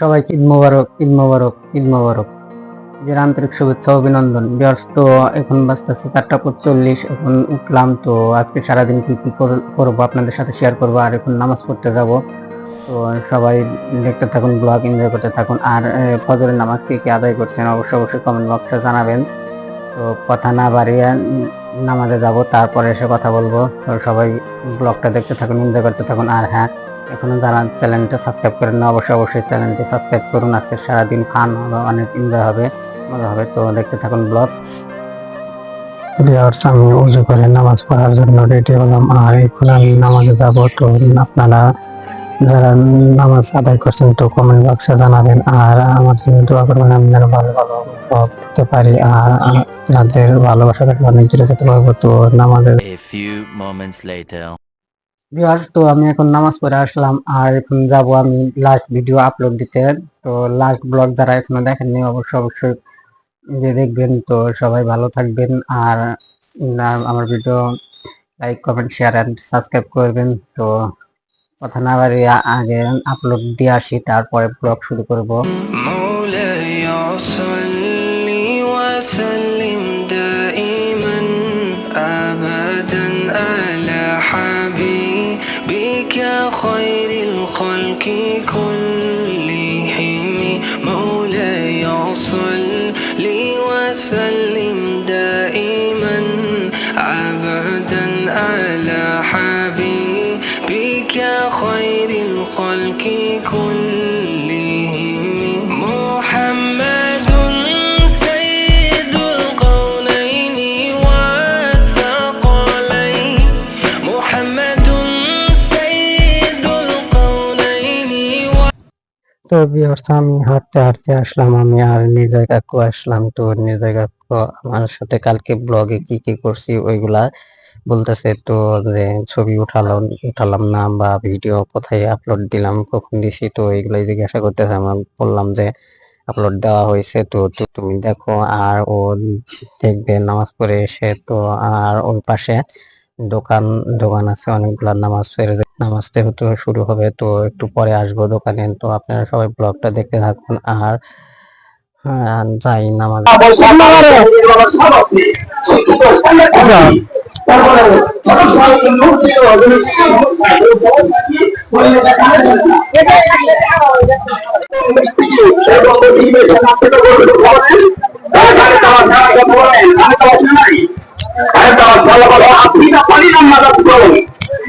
সবাইকে ঈদ মোবারক ঈদ মোবারক ঈদ মোবারক। যে আন্তরিক শুভেচ্ছা, অভিনন্দন। ব্যস্ত এখন বাজতেছে চারটা পঁচল্লিশ এখন উঠলাম, তো আজকে সারাদিন কি কি কর- করব আপনাদের সাথে শেয়ার করব, আর এখন নামাজ পড়তে যাব। তো সবাই দেখতে থাকুন ব্লগ এনজয় করতে থাকুন। আর ফজরের নামাজ কে কি আদায় করছেন, অবশ্যই অবশ্যই কমেন্ট বক্সে জানাবেন। তো কথা না বাড়িয়ে নামাজে যাব, তারপরে এসে কথা বলব। তো সবাই ব্লগটা দেখতে থাকুন এনজয় করতে থাকুন। আর হ্যাঁ এখনও যারা চ্যানেলটা সাবস্ক্রাইব করেন না অবশ্যই অবশ্যই চ্যানেলটি সাবস্ক্রাইব করুন। আজকে সারাদিন ফান হবে অনেক এনজয় হবে মজা হবে। তো দেখতে থাকুন ব্লগ ভিউয়ার্স আমি উজু করে নামাজ পড়ার জন্য রেডি হলাম। আর এখন আমি নামাজে যাব তো আপনারা যারা নামাজ আদায় করছেন তো কমেন্ট বক্সে জানাবেন। আর আমার জন্য দোয়া করবেন আমি যেন ভালো ভালো দিতে পারি। আর আপনাদের ভালোবাসা থাকলে অনেক দূরে যেতে পারব তো নামাজের ভিউয়ার্স তো আমি এখন নামাজ পড়ে আসলাম, আর এখন যাব আমি লাস্ট ভিডিও আপলোড দিতে। তো লাস্ট ব্লগ যারা এখনও দেখেননি অবশ্যই অবশ্যই যে দেখবেন, তো সবাই ভালো থাকবেন। আর আমার video like comment share and subscribe করবেন। তো কথা না বাড়িয়ে আগে আপলোড দিয়ে আসি, তারপরে ব্লগ শুরু করব। حبيبك خير الخلق كلهم مولاي صل وسلم دائما أبدا على حبيبك خير الخلق كلهم তো ভিউয়ার্স আমি হাঁটতে হাঁটতে আসলাম, আমি আর নির্জয় কাকু আসলাম তো নির্জয় কাকু আমার সাথে কালকে ব্লগে কি কি করছি ওইগুলা বলতেছে তো যে ছবি উঠালাম উঠালাম না বা ভিডিও কোথায় আপলোড দিলাম, কখন দিছি তো এইগুলাই জিজ্ঞাসা করতেছে আমি বললাম যে আপলোড দেওয়া হয়েছে তো তুমি দেখো আর ও দেখবে নামাজ পড়ে এসে তো আর ওর পাশে দোকান দোকান আছে অনেকগুলা নামাজ পড়ে নামাজ যেহেতু শুরু হবে তো একটু পরে আসব দোকানে। তো আপনারা সবাই ব্লগটা দেখতে থাকুন আর হ্যাঁ, যাই নামাজ।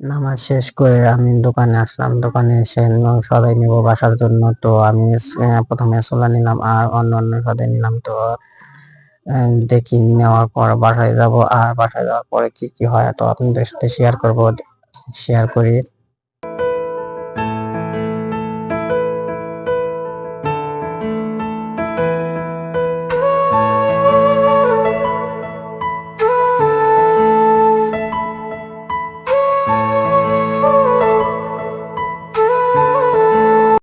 নামাজ শেষ করে আমি দোকানে আসলাম। দোকানে এসে সদাই নিব বাসার জন্য। তো আমি প্রথমে সোলা নিলাম আর অন্য অন্য সদাই নিলাম। তো দেখি নেওয়ার পর বাসায় যাব। আর বাসায় যাওয়ার পরে কি কি হয়, তো আপনাদের সাথে শেয়ার করব। শেয়ার করি।